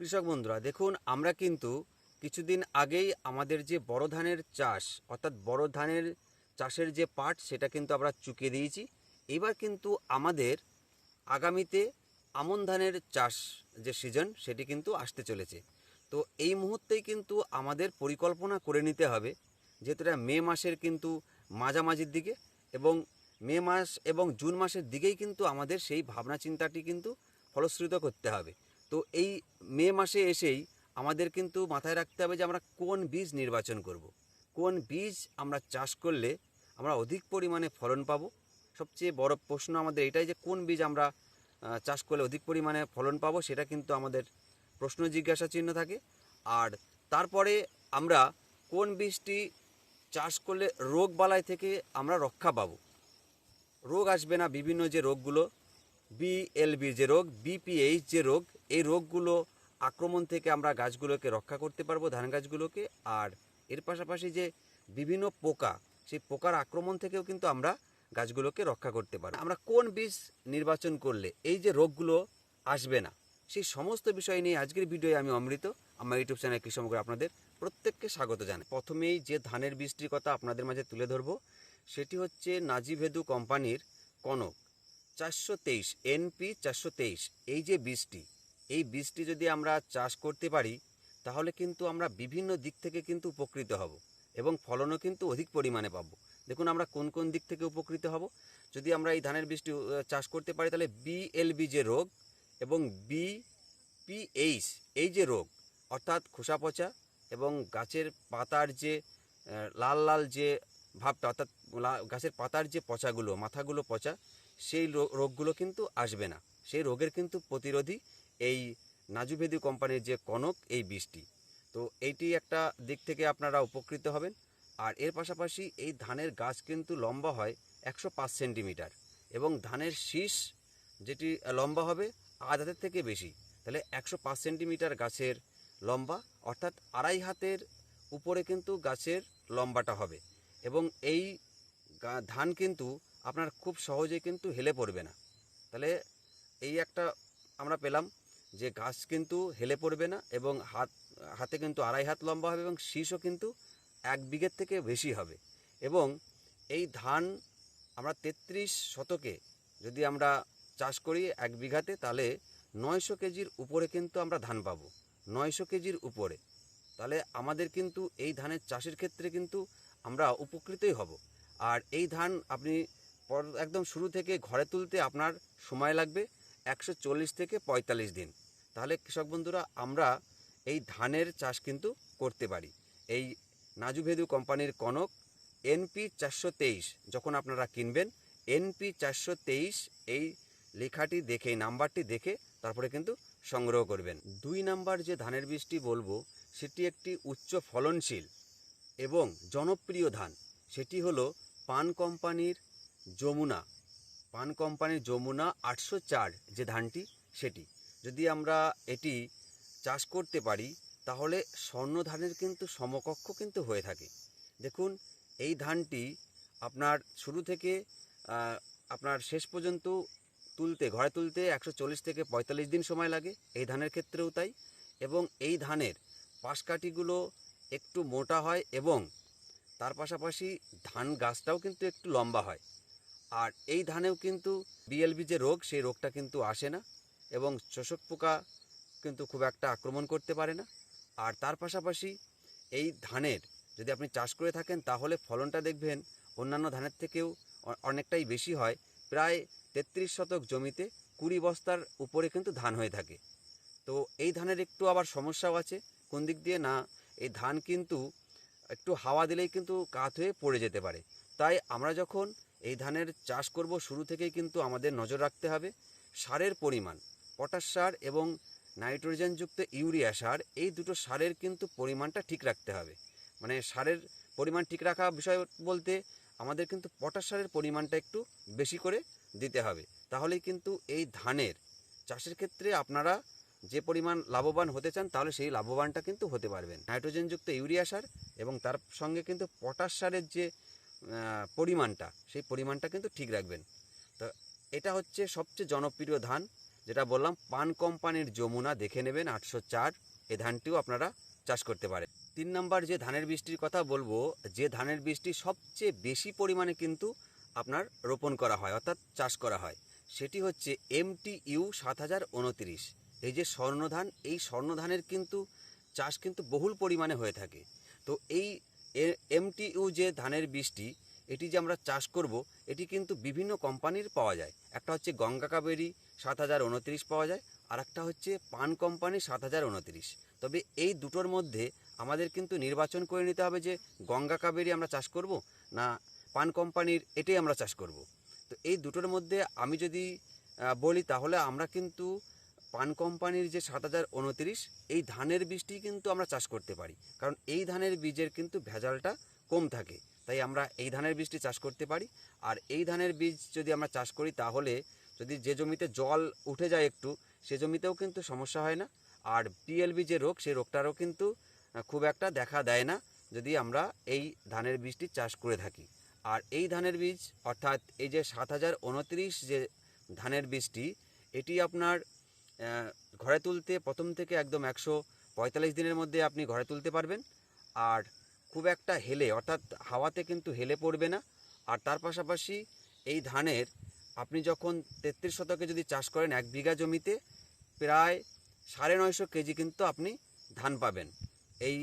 কৃষক বন্ধুরা, দেখুন আমরা কিন্তু কিছুদিন আগেই আমাদের যে বড় ধানের চাষ, অর্থাৎ বড় ধানের চাষের যে পাট, সেটা কিন্তু আমরা চুকিয়ে দিয়েছি। এবার কিন্তু আমাদের আগামীতে আমন ধানের চাষ যে সিজন, সেটি কিন্তু আসতে চলেছে। তো এই মুহূর্তেই কিন্তু আমাদের পরিকল্পনা করে নিতে হবে, যেহেতু এটা মে মাসের কিন্তু মাঝামাঝির দিকে এবং মে মাস এবং জুন মাসের দিকেই কিন্তু আমাদের সেই ভাবনা চিন্তাটি কিন্তু ফলশ্রুত করতে হবে। তো এই মে মাসে এসেই আমাদের কিন্তু মাথায় রাখতে হবে যে আমরা কোন বীজ নির্বাচন করব। কোন বীজ আমরা চাষ করলে আমরা অধিক পরিমাণে ফলন পাব? সবচেয়ে বড় প্রশ্ন আমাদের এটাই যে কোন বীজ আমরা চাষ করলে অধিক পরিমাণে ফলন পাবো সেটা কিন্তু আমাদের প্রশ্ন জিজ্ঞাসা চিহ্ন থাকে। আর তারপরে আমরা কোন বীজটি চাষ করলে রোগ বালাই থেকে আমরা রক্ষা পাবো? রোগ আসবে না বিভিন্ন যে রোগগুলো বিএলবি যে রোগ বিপিএইচ যে রোগ এই রোগগুলো আক্রমণ থেকে আমরা গাছগুলোকে রক্ষা করতে পারব, ধান গাছগুলোকে। আর এর পাশাপাশি যে বিভিন্ন পোকা, সেই পোকার আক্রমণ থেকেও কিন্তু আমরা গাছগুলোকে রক্ষা করতে পারব। আমরা কোন বীজ নির্বাচন করলে এই যে রোগগুলো আসবে না, সেই সমস্ত বিষয় নিয়ে আজকের ভিডিওয়ে আমি অমৃত। আমার ইউটিউব চ্যানেল কৃষক আপনাদের প্রত্যেককে স্বাগত জানাই। প্রথমেই যে ধানের বীজটির কথা আপনাদের মাঝে তুলে ধরবো, সেটি হচ্ছে নাজিভেদু কোম্পানির কনক, চারশো তেইশ, এনপি চারশো তেইশ। এই যে বীজটি এই বীজটি যদি আমরা চাষ করতে পারি, তাহলে কিন্তু আমরা বিভিন্ন দিক থেকে কিন্তু উপকৃত হব এবং ফলনও কিন্তু অধিক পরিমাণে পাবো। দেখুন আমরা কোন কোন দিক থেকে উপকৃত হব। যদি আমরা এই ধানের বীজটি চাষ করতে পারি, তাহলে বিএলবি যে রোগ এবং বি পিএইচ এই যে রোগ, অর্থাৎ খোসা পচা এবং গাছের পাতার যে লাল লাল যে ভাবটা, অর্থাৎ গাছের পাতার যে পচাগুলো, মাথাগুলো পচা, সেই রোগগুলো কিন্তু আসবে না। সেই রোগের কিন্তু প্রতিরোধী এই নাজুভেদি কোম্পানির যে কনক, এই বীজটি। তো এইটি একটা দিক থেকে আপনারা উপকৃত হবেন। আর এর পাশাপাশি এই ধানের গাছ কিন্তু লম্বা হয় একশো পাঁচ সেন্টিমিটার এবং ধানের শীষ যেটি লম্বা হবে আধ হাতের থেকে বেশি। তাহলে একশো পাঁচ সেন্টিমিটার গাছের লম্বা, অর্থাৎ আড়াই হাতের উপরে কিন্তু গাছের লম্বাটা হবে। এবং এই ধান কিন্তু আপনার খুব সহজে কিন্তু হেলে পড়বে না। তাহলে এই একটা আমরা পেলাম। যে গাছ কিন্তু হেলে পড়বে না এবং হাত, হাতে কিন্তু আড়াই হাত লম্বা হবে এবং শীষও কিন্তু এক বিঘের থেকে বেশি হবে। এবং এই ধান আমরা তেত্রিশ শতকে যদি আমরা চাষ করি এক বিঘাতে, তাহলে নয়শো কেজির উপরে কিন্তু আমরা ধান পাবো। নয়শো কেজির উপরে। তাহলে আমাদের কিন্তু এই ধানের চাষের ক্ষেত্রে কিন্তু আমরা উপকৃতই হব। আর এই ধান আপনি একদম শুরু থেকে ঘরে তুলতে আপনার সময় লাগবে। একশো চল্লিশ থেকে পঁয়তাল্লিশ দিন। তাহলে কৃষক বন্ধুরা, আমরা এই ধানের চাষ কিন্তু করতে পারি। এই নাজুভেদু কোম্পানির কনক এনপি চারশো তেইশ, যখন আপনারা কিনবেন, এনপি চারশো তেইশ এই লেখাটি দেখে, নাম্বারটি দেখে তারপরে কিন্তু সংগ্রহ করবেন। দুই নাম্বার যে ধানের বীজটি বলব, সেটি একটি উচ্চ ফলনশীল এবং জনপ্রিয় ধান। সেটি হলো পান কোম্পানির যমুনা। পান কোম্পানির যমুনা আটশো চার, যে ধানটি, সেটি। যদি আমরা এটি চাষ করতে পারি, তাহলে স্বর্ণ ধানের কিন্তু সমকক্ষ কিন্তু হয়ে থাকে। দেখুন, এই ধানটি আপনার শুরু থেকে আপনার শেষ পর্যন্ত তুলতে, ঘরে তুলতে একশো চল্লিশ থেকে পঁয়তাল্লিশ দিন সময় লাগে, এই ধানের ক্ষেত্রেও তাই। এবং এই ধানের পাশকাঠিগুলো একটু মোটা হয় এবং তার পাশাপাশি ধান গাছটাও কিন্তু একটু লম্বা হয়। আর এই ধানেও কিন্তু বিএলবি যে রোগ, সেই রোগটা কিন্তু আসে না এবং চোষক পোকা কিন্তু খুব একটা আক্রমণ করতে পারে না। আর তার পাশাপাশি এই ধানের যদি আপনি চাষ করে থাকেন, তাহলে ফলনটা দেখবেন অন্যান্য ধানের থেকেও অনেকটাই বেশি হয়। প্রায় তেত্রিশ শতক জমিতে কুড়ি বস্তার উপরে কিন্তু ধান হয়ে থাকে। তো এই ধানের একটু আবার সমস্যাও আছে। কোন দিক দিয়ে? না, এই ধান কিন্তু একটু হাওয়া দিলেই কিন্তু কাত হয়ে পড়ে যেতে পারে। তাই আমরা যখন এই ধানের চাষ করব শুরু থেকেই কিন্তু আমাদের নজর রাখতে হবে। সারের পরিমাণ, পটাশ সার এবং নাইট্রোজেনযুক্ত ইউরিয়া সার, এই দুটো সারের কিন্তু পরিমাণটা ঠিক রাখতে হবে। মানে সারের পরিমাণ ঠিক রাখা বিষয় বলতে আমাদের কিন্তু পটাশ সারের পরিমাণটা একটু বেশি করে দিতে হবে। তাহলেই কিন্তু এই ধানের চাষের ক্ষেত্রে আপনারা যে পরিমাণ লাভবান হতে চান, তাহলে সেই লাভবানটা কিন্তু হতে পারবেন। নাইট্রোজেনযুক্ত ইউরিয়া সার এবং তার সঙ্গে কিন্তু পটাশ সারের যে পরিমাণটা, সেই পরিমাণটা কিন্তু ঠিক রাখবেন। তো এটা হচ্ছে সবচেয়ে জনপ্রিয় ধান, যেটা বললাম, পান কোম্পানির যমুনা দেখে নেবেন, আটশো চার। এ ধানটিও আপনারা চাষ করতে পারেন। তিন নম্বর যে ধানের বৃষ্টির কথা বলব, যে ধানের বৃষ্টি সবচেয়ে বেশি পরিমাণে কিন্তু আপনার রোপণ করা হয়, অর্থাৎ চাষ করা হয়, সেটি হচ্ছে এমটি ইউ সাত হাজার উনত্রিশ। এই যে স্বর্ণধান, এই স্বর্ণধানের কিন্তু চাষ কিন্তু বহুল পরিমাণে হয়ে থাকে। তো এই এমটি ইউ যে ধানের বীজটি, এটি যে আমরা চাষ করব, এটি কিন্তু বিভিন্ন কোম্পানির পাওয়া যায়। একটা হচ্ছে গঙ্গা কাবেরি, সাত হাজার উনত্রিশ পাওয়া যায়, আর একটা হচ্ছে পান কোম্পানি, সাত হাজার উনত্রিশ তবে এই দুটোর মধ্যে আমাদের কিন্তু নির্বাচন করে নিতে হবে যে গঙ্গা কাবেরি আমরা চাষ করব, না পান কোম্পানির এটাই আমরা চাষ করব। তো এই দুটোর মধ্যে আমি যদি বলি তাহলে আমরা কিন্তু পান কোম্পানির যে সাত হাজার উনত্রিশ, এই ধানের বীজটি কিন্তু আমরা চাষ করতে পারি। কারণ এই ধানের বীজের কিন্তু ভেজালটা কম থাকে। তাই আমরা এই ধানের বীজটি চাষ করতে পারি। আর এই ধানের বীজ যদি আমরা চাষ করি, তাহলে যদি যে জমিতে জল উঠে যায় একটু, সে জমিতেও কিন্তু সমস্যা হয় না। আর পিএলবি যে রোগ সেই রোগটারও কিন্তু খুব একটা দেখা দেয় না যদি আমরা এই ধানের বীজটি চাষ করে থাকি। আর এই ধানের বীজ, অর্থাৎ এই যে সাত হাজার উনত্রিশ যে ধানের বীজটি, এটি আপনার ঘরে তুলতে প্রথম থেকে একদম একশো পঁয়তাল্লিশ দিনের মধ্যে আপনি ঘরে তুলতে পারবেন। আর খুব একটা হেলে, অর্থাৎ হাওয়াতে কিন্তু হেলে পড়বে না। আর তার পাশাপাশি এই ধানের আপনি যখন তেত্রিশ শতকে যদি চাষ করেন এক বিঘা জমিতে, প্রায় সাড়ে নয়শো কেজি কিন্তু আপনি ধান পাবেন। এই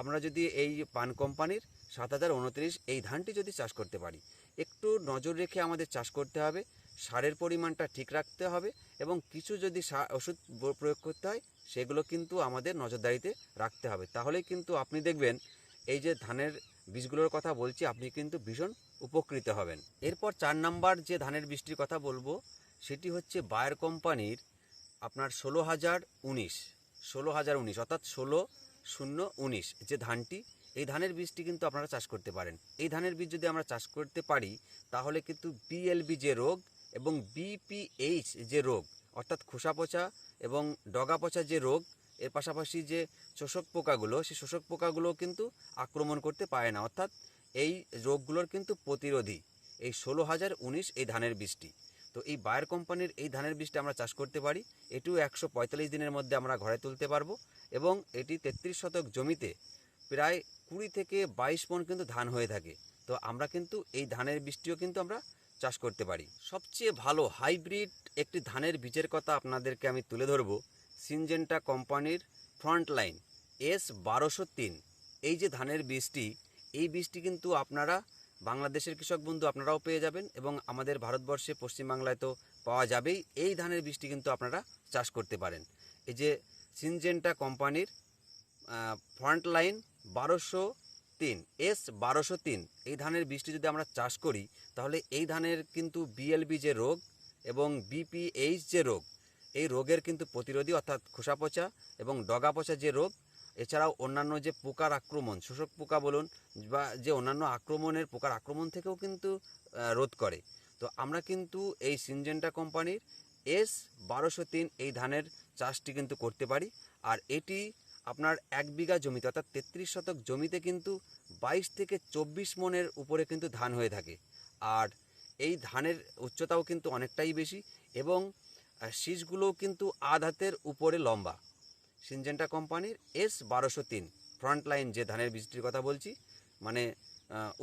আমরা যদি এই পান কোম্পানির সাত হাজার উনত্রিশ এই ধানটি যদি চাষ করতে পারি, একটু নজর রেখে আমাদের চাষ করতে হবে। সারের পরিমাণটা ঠিক রাখতে হবে এবং কিছু যদি ওষুধ প্রয়োগ করতে হয়, সেগুলো কিন্তু আমাদের নজরদারিতে রাখতে হবে। তাহলে কিন্তু আপনি দেখবেন, এই যে ধানের বীজগুলোর কথা বলছি, আপনি কিন্তু ভীষণ উপকৃত হবেন। এরপর চার নাম্বার যে ধানের বীজটির কথা বলব, সেটি হচ্ছে বায়ার কোম্পানির আপনার ষোলো হাজার উনিশ, ষোলো হাজার উনিশ, অর্থাৎ ষোলো শূন্য উনিশ যে ধানটি, এই ধানের বীজটি কিন্তু আপনারা চাষ করতে পারেন। এই ধানের বীজ যদি আমরা চাষ করতে পারি, তাহলে কিন্তু বিএলবি যে রোগ এবং বিপিএইচ যে রোগ, অর্থাৎ খোসা পচা এবং ডগা পচা যে রোগ, এর পাশাপাশি যে শোষক পোকাগুলো, সেই শোষক পোকাগুলো কিন্তু আক্রমণ করতে পারে না। অর্থাৎ এই রোগগুলোর কিন্তু প্রতিরোধী এই ষোলো হাজার উনিশ এই ধানের বীজটি। তো এই বায়ার কোম্পানির এই ধানের বীজটা আমরা চাষ করতে পারি। এটিও একশো পঁয়তাল্লিশ দিনের মধ্যে আমরা ঘরে তুলতে পারব এবং এটি তেত্রিশ শতক জমিতে প্রায় কুড়ি থেকে বাইশ মন কিন্তু ধান হয়ে থাকে। তো আমরা কিন্তু এই ধানের বীজটিও কিন্তু আমরা চাষ করতে পারি। সবচেয়ে ভালো হাইব্রিড একটি ধানের বীজের কথা আপনাদেরকে আমি তুলে ধরবো সিনজেন্টা কোম্পানির ফ্রন্ট লাইন এস বারোশো তিন। এই যে ধানের বীজটি, এই বীজটি কিন্তু আপনারা বাংলাদেশের কৃষক বন্ধু আপনারাও পেয়ে যাবেন এবং আমাদের ভারতবর্ষে পশ্চিমবাংলায় তো পাওয়া যাবেই। এই ধানের বীজটি কিন্তু আপনারা চাষ করতে পারেন। এই যে সিনজেন্টা কোম্পানির ফ্রন্ট লাইন বারোশো তিন, এস বারোশো তিন। এই ধানের বীজটি যদি আমরা চাষ করি, তাহলে এই ধানের কিন্তু বিএলবি যে রোগ এবং বিপিএইচ যে রোগ, এই রোগের কিন্তু প্রতিরোধী অর্থাৎ খোসা পচা এবং ডগা পচা যে রোগ, এছাড়াও অন্যান্য যে পোকার আক্রমণ, শোষক পোকা বলুন বা যে অন্যান্য আক্রমণের পোকার আক্রমণ থেকেও কিন্তু রোধ করে। তো আমরা কিন্তু এই সিনজেন্টা কোম্পানির এস বারোশো তিন এই ধানের চাষটি কিন্তু করতে পারি। আর এটি আপনার এক বিঘা জমিতে অর্থাৎ তেত্রিশ শতক জমিতে কিন্তু বাইশ থেকে চব্বিশ মনের উপরে কিন্তু ধান হয়ে থাকে। আর এই ধানের উচ্চতাও কিন্তু অনেকটাই বেশি এবং শীষগুলোও কিন্তু আধ হাতের উপরে লম্বা। সিনজেন্টা কোম্পানির এস বারোশো তিন, ফ্রন্ট লাইন যে ধানের বীজটির কথা বলছি মানে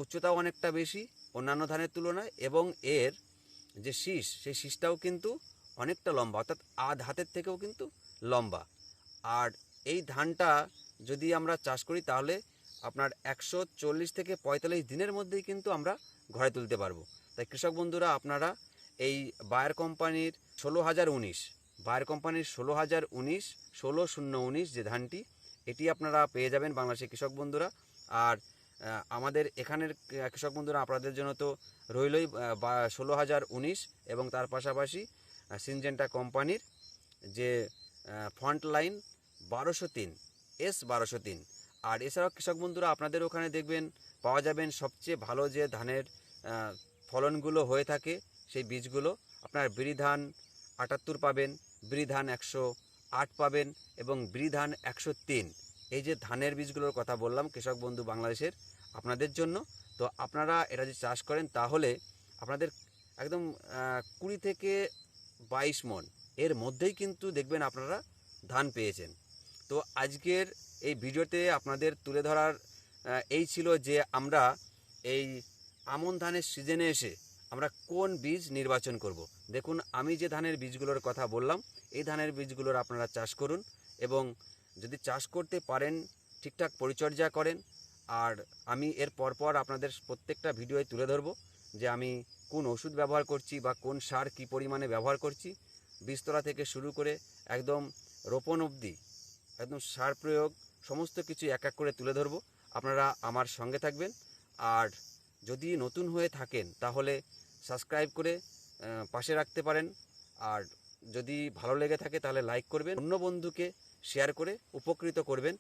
উচ্চতাও অনেকটা বেশি অন্যান্য ধানের তুলনায় এবং এর যে শীষ, সেই শীষটাও কিন্তু অনেকটা লম্বা, অর্থাৎ আধ হাতের থেকেও কিন্তু লম্বা। আর এই ধানটা যদি আমরা চাষ করি, তাহলে আপনার একশো চল্লিশ থেকে পঁয়তাল্লিশ দিনের মধ্যেই কিন্তু আমরা ঘরে তুলতে পারব। তাই কৃষক বন্ধুরা, আপনারা এই বায়ার কোম্পানির ষোলো হাজার উনিশ, বায়ার কোম্পানির ষোলো হাজার উনিশ, ষোলো শূন্য উনিশ যে ধানটি, এটি আপনারা পেয়ে যাবেন বাংলাদেশের কৃষক বন্ধুরা। আর আমাদের এখানের কৃষক বন্ধুরা, আপনাদের জন্য তো রইলই ষোলো হাজার উনিশ এবং তার পাশাপাশি সিনজেন্টা কোম্পানির যে ফ্রন্ট লাইন বারোশো তিন, এস বারোশো তিন। আর এছাড়াও কৃষক বন্ধুরা, আপনাদের ওখানে দেখবেন, পাওয়া যাবেন সবচেয়ে ভালো যে ধানের ফলনগুলো হয়ে থাকে, সেই বীজগুলো। আপনার বিরিধান আটাত্তর পাবেন, বিরিধান একশো আট পাবেন এবং বিরিধান একশো তিন। এই যে ধানের বীজগুলোর কথা বললাম, কৃষক বন্ধু বাংলাদেশের, আপনাদের জন্য। তো আপনারা এটা যদি চাষ করেন, তাহলে আপনাদের একদম কুড়ি থেকে বাইশ মন। এর মধ্যেই কিন্তু দেখবেন আপনারা ধান পেয়েছেন। তো আজকের এই ভিডিওতে আপনাদের তুলে ধরার এই ছিল যে আমরা এই আমন ধানের সিজনে এসে আমরা কোন বীজ নির্বাচন করব। দেখুন, আমি যে ধানের বীজগুলোর কথা বললাম, এই ধানের বীজগুলোর আপনারা চাষ করুন এবং যদি চাষ করতে পারেন, ঠিকঠাক পরিচর্যা করেন, আর আমি এর পরপর আপনাদের প্রত্যেকটা ভিডিওয় তুলে ধরবো যে আমি কোন ওষুধ ব্যবহার করছি বা কোন সার কী পরিমাণে ব্যবহার করছি বীজতলা থেকে শুরু করে একদম রোপণ অবধি একদম সার প্রয়োগ, সমস্ত কিছু এক এক করে তুলে ধরব। আপনারা আমার সঙ্গে থাকবেন। আর যদি নতুন হয়ে থাকেন, তাহলে সাবস্ক্রাইব করে পাশে রাখতে পারেন। আর যদি ভালো লেগে থাকে, তাহলে লাইক করবেন। অন্য বন্ধুকে শেয়ার করে উপকৃত করবেন।